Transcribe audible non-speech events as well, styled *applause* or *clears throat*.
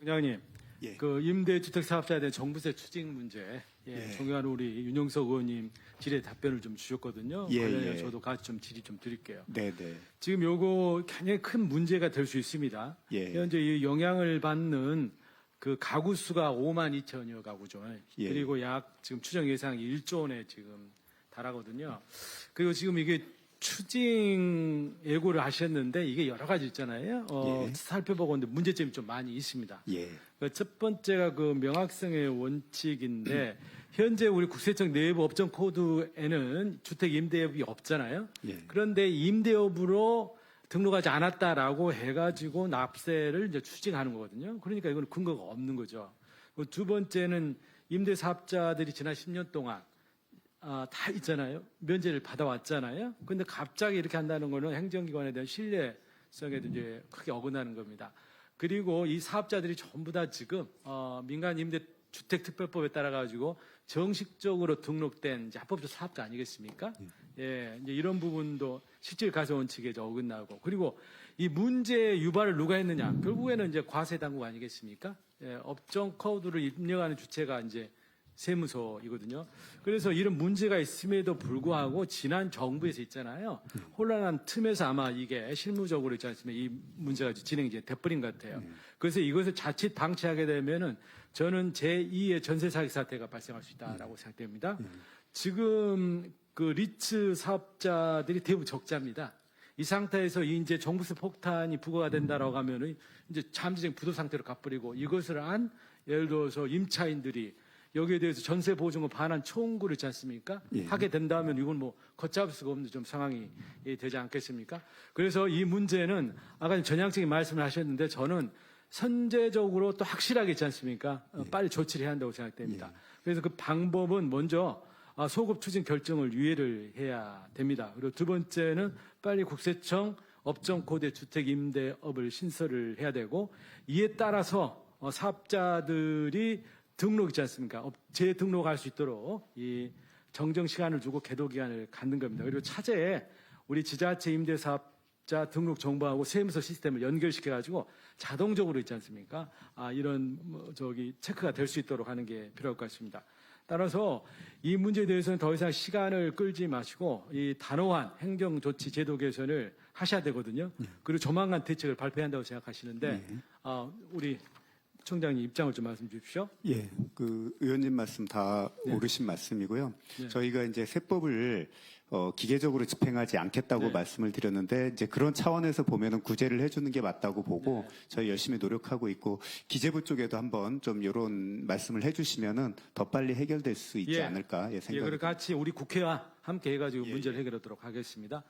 회장님, 예. 그 임대주택 사업자에 대한 정부세 추징 문제, 예, 예. 존경하는 우리 윤영석 의원님 질의 답변을 좀 주셨거든요. 예, 관련해서 예. 저도 같이 좀 질의 좀 드릴게요. 네네. 지금 요거 굉장히 큰 문제가 될 수 있습니다. 예. 현재 이 영향을 받는 그 가구 수가 5만 2천여 가구죠. 예. 그리고 약 지금 추정 예상이 1조 원에 지금 달하거든요. 그리고 지금 이게 추징 예고를 하셨는데 이게 여러 가지 있잖아요. 어, 예. 살펴보고 있는데 문제점이 좀 많이 있습니다. 예. 그첫 번째가 그 명확성의 원칙인데 *clears throat* 현재 우리 국세청 내부 업종 코드에는 주택 임대업이 없잖아요. 예. 그런데 임대업으로 등록하지 않았다라고 해가지고 납세를 이제 추징하는 거거든요. 그러니까 이거는 근거가 없는 거죠. 그두 번째는 임대 사업자들이 지난 10년 동안 아, 다 있잖아요. 면제를 받아왔잖아요. 근데 갑자기 이렇게 한다는 거는 행정기관에 대한 신뢰성에도 이제 크게 어긋나는 겁니다. 그리고 이 사업자들이 전부 다 지금 어, 민간 임대 주택 특별법에 따라 가지고 정식적으로 등록된 이제 합법적 사업자 아니겠습니까? 예, 이제 이런 부분도 실질 가세 원칙에 어긋나고 그리고 이 문제 유발을 누가 했느냐? 결국에는 이제 과세 당국 아니겠습니까? 예, 업종 코드를 입력하는 주체가 이제 세무서이거든요. 그래서 이런 문제가 있음에도 불구하고 지난 정부에서 있잖아요. 혼란한 틈에서 아마 이게 실무적으로 있지 않습니까? 이 문제가 진행이 이제 돼버린 것 같아요. 그래서 이것을 자칫 방치하게 되면은 저는 제2의 전세 사기 사태가 발생할 수 있다라고 생각됩니다. 지금 그 리츠 사업자들이 대부분 적자입니다. 이 상태에서 이제 정부세 폭탄이 부과가 된다라고 하면은 이제 잠재적 부도 상태로 가버리고 이것을 안 예를 들어서 임차인들이 여기에 대해서 전세 보증금 반환 청구를 있지 않습니까? 예. 하게 된다면 이건 뭐 걷잡을 수가 없는 좀 상황이 예, 되지 않겠습니까? 그래서 이 문제는 아까 전향적인 말씀을 하셨는데 저는 선제적으로 또 확실하게 있지 않습니까? 어, 빨리 조치를 해야 한다고 생각됩니다. 그래서 그 방법은 먼저 아, 소급 추진 결정을 유예를 해야 됩니다. 그리고 두 번째는 빨리 국세청 업종 코드 주택 임대업을 신설을 해야 되고 이에 따라서 어, 사업자들이 등록 있지 않습니까? 업- 재등록할 수 있도록 이 정정 시간을 주고 계도 기간을 갖는 겁니다. 그리고 차제에 우리 지자체 임대사업자 등록 정보하고 세무서 시스템을 연결시켜 가지고 자동적으로 있지 않습니까? 아, 이런 뭐 저기 체크가 될 수 있도록 하는 게 필요할 것 같습니다. 따라서 이 문제에 대해서는 더 이상 시간을 끌지 마시고 이 단호한 행정 조치 제도 개선을 하셔야 되거든요. 그리고 조만간 대책을 발표한다고 생각하시는데 아, 우리 총장님 입장을 좀 말씀 주십시오. 예. 그 의원님 말씀 다 네. 옳으신 말씀이고요. 네. 저희가 이제 세법을 어, 기계적으로 집행하지 않겠다고 네. 말씀을 드렸는데 이제 그런 차원에서 보면은 구제를 해주는 게 맞다고 보고 네. 저희 열심히 노력하고 있고 기재부 쪽에도 한번 좀 이런 말씀을 해주시면은 더 빨리 해결될 수 있지 예. 않을까 예, 예, 생각. 그리고 같이 우리 국회와 함께 해가지고 예, 문제를 해결하도록 하겠습니다.